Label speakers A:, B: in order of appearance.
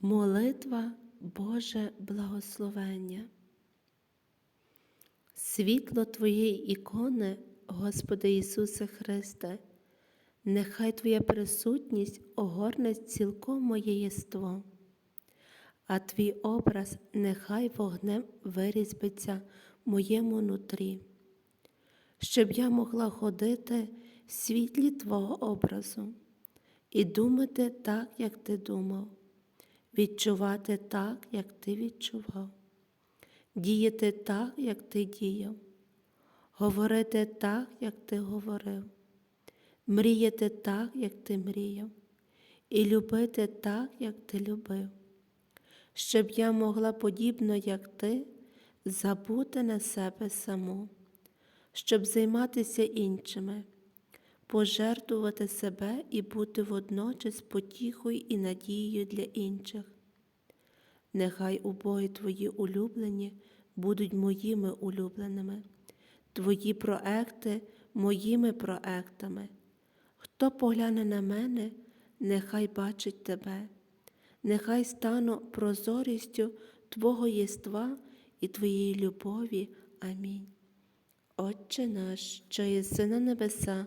A: Молитва Боже благословення. Світло Твоєї ікони, Господи Ісусе Христе, нехай Твоя присутність огорне цілком моє єство, а Твій образ нехай вогнем вирізбиться в моєму нутрі, щоб я могла ходити в світлі Твого образу і думати так, як Ти думав, відчувати так, як Ти відчував, діяти так, як Ти діяв, говорити так, як Ти говорив, мріяти так, як Ти мріяв, і любити так, як Ти любив, щоб я могла, подібно як Ти, забути на себе саму, щоб займатися іншими пожертвувати себе і бути водночас потіхою і надією для інших. Нехай убої Твої улюблені будуть моїми улюбленими, Твої проекти моїми проектами. Хто погляне на мене, нехай бачить Тебе, нехай стану прозорістю Твого єства і Твоєї любові. Амінь. Отче наш, що єси на небеса,